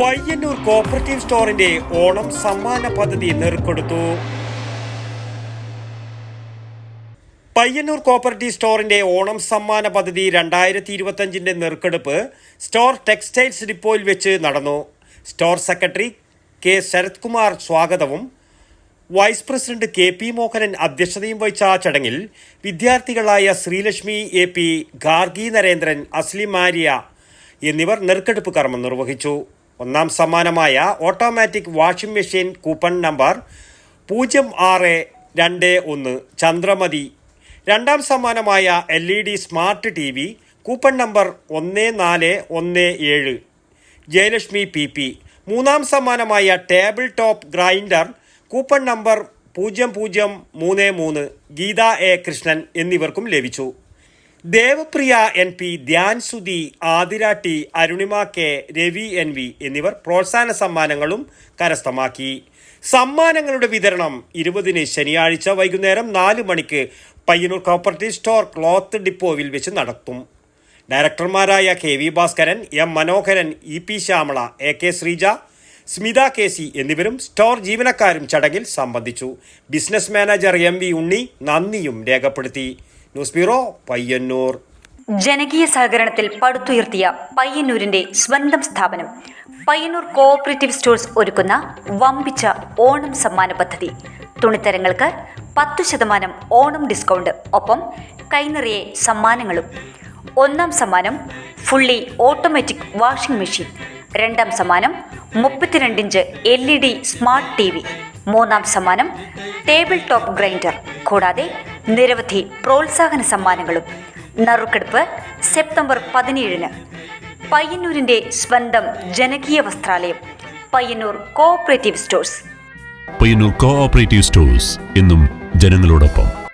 Payyanur cooperative സ്റ്റോറിന്റെ ഓണം സമ്മാന പദ്ധതി നെറുക്കെടുത്തു പയ്യന്നൂർ കോപ്പറേറ്റീവ് സ്റ്റോറിന്റെ ഓണം സമ്മാന പദ്ധതി രണ്ടായിരത്തി ഇരുപത്തഞ്ചിന്റെ നെറുക്കെടുപ്പ് സ്റ്റോർ ടെക്സ്റ്റൈൽസ് ഡിപ്പോയിൽ വെച്ച് നടന്നു. സ്റ്റോർ സെക്രട്ടറി കെ ശരത്കുമാർ സ്വാഗതവും vice president K P Mohanan അധ്യക്ഷതയും വഹിച്ച ചടങ്ങിൽ വിദ്യാർത്ഥികളായ ശ്രീലക്ഷ്മി എ പി ഗാർഗി നരേന്ദ്രൻ അസ്ലിമാരിയ എന്നിവർ നെറുക്കെടുപ്പ് കർമ്മം നിർവഹിച്ചു. ഒന്നാം സമ്മാനമായ automatic washing machine coupon number പൂജ്യം ആറ് രണ്ട് ഒന്ന് ചന്ദ്രമതി. രണ്ടാം സമ്മാനമായ L E D smart T V coupon number ഒന്ന് നാല് ഒന്ന് ഏഴ്. Jayalakshmi P P. മൂന്നാം സമ്മാനമായ table top grinder coupon number പൂജ്യം പൂജ്യം മൂന്ന് മൂന്ന് ഗീത എ കൃഷ്ണൻ എന്നിവർക്കും ലഭിച്ചു. Devapriya N P Dhyan Sudhi Arunima K Ravi N V എന്നിവർ പ്രോത്സാഹന സമ്മാനങ്ങളും കരസ്ഥമാക്കി. സമ്മാനങ്ങളുടെ വിതരണം ഇരുപതിന് ശനിയാഴ്ച വൈകുന്നേരം നാല് മണിക്ക് പയ്യന്നൂർ കോപ്പറേറ്റീവ് സ്റ്റോർ ക്ലോത്ത് ഡിപ്പോവിൽ വെച്ച് നടത്തും. ഡയറക്ടർമാരായ K V Bhaskaran M Manoharan E P Shyamala A K Sreeja Smitha K C എന്നിവരും സ്റ്റോർ ജീവനക്കാരും ചടങ്ങിൽ സംബന്ധിച്ചു. Business manager M V Unni നന്ദിയും രേഖപ്പെടുത്തി. News bureau Payyanur. ജനകീയ സഹകരണത്തിൽ പടുത്തുയർത്തിയ പയ്യന്നൂരിന്റെ സ്വന്തം സ്ഥാപനം. പയ്യന്നൂർ കോഓപ്പറേറ്റീവ് സ്റ്റോഴ്സ് ഒരുക്കുന്ന വമ്പിച്ച ഓണം സമ്മാന പദ്ധതി. തുണിത്തരങ്ങൾക്ക് പത്തു ശതമാനം ഓണം ഡിസ്കൗണ്ട് ഒപ്പം കൈനിറയെ സമ്മാനങ്ങളും. ഒന്നാം സമ്മാനം ഫുള്ളി ഓട്ടോമാറ്റിക് വാഷിംഗ് മെഷീൻ രണ്ടാം സമ്മാനം മുപ്പത്തിരണ്ട് inch L E D smart T V മൂന്നാം സമ്മാനം ടേബിൾ ടോപ്പ് ഗ്രൈൻഡർ കൂടാതെ നിരവധി പ്രോത്സാഹന സമ്മാനങ്ങളും. നറുക്കെടുപ്പ് സെപ്റ്റംബർ പതിനേഴിന് പയ്യന്നൂരിന്റെ സ്വന്തം ജനകീയ വസ്ത്രാലയം Payyanur cooperative stores. Payyanur cooperative stores എന്നും ജനങ്ങളോടൊപ്പം.